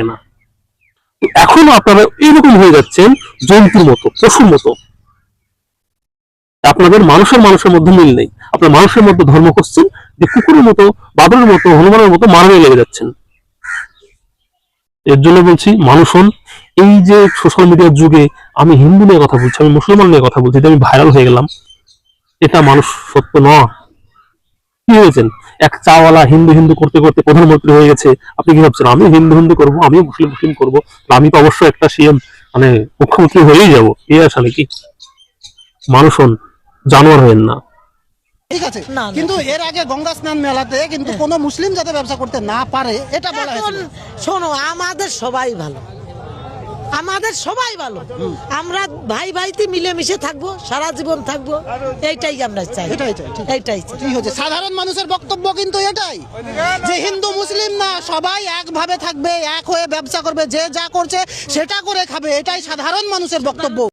থাকে না। এখনও আপনারা এইরকম হয়ে যাচ্ছেন জন্তুর মতো, পশুর মতো। আপনাদের মানুষের মানুষের মধ্যে মিল নেই। আপনার মানুষের মধ্যে ধর্ম করছেন যে কুকুরের মতো, বাদরের মতো, হনুমানের মতো মারামারি লেগে যাচ্ছেন। এর জন্য বলছি, মানুষ হন, এই যে সোশ্যাল মিডিয়ার যুগে আমি হিন্দু নিয়ে কথা বলছি, আমি মুসলমান নিয়ে কথা বলছি আমি ভাইরাল হয়ে গেলাম, এটা মানুষ সত্য নয়। কি হয়েছেন? এক চাওয়ালা হিন্দু হিন্দু করতে করতে প্রধানমন্ত্রী হয়ে গেছে। আপনি কি ভাবছেন আমি হিন্দু হিন্দু করব আমি মুসলিম মুসলিম করব? আমি তো অবশ্যই একটা সিএম মানে মুখ্যমন্ত্রী হয়েই যাব। এ আশা নাকি? মানুষ হন জানোয়ার হবেন না। ঠিক আছে। কিন্তু এর আগে গঙ্গা স্নান মেলাতে কিন্তু কোনো মুসলিম যাতে ব্যবসা করতে না পারে এটা বলা শোনো আমাদের সবাই ভালো। আমাদের সবাই ভালো। আমরা ভাই ভাইতে মিলেমিশে থাকব সারা জীবন থাকব এইটাই আমরা চাই। এটাই চাই। এইটাই ঠিক হচ্ছে সাধারণ মানুষের বক্তব্য কিন্তু এটাই যে হিন্দু মুসলিম না সবাই একভাবে থাকবে এক হয়ে ব্যবসা করবে যে যা করছে সেটা করে খাবে এটাই সাধারণ মানুষের বক্তব্য।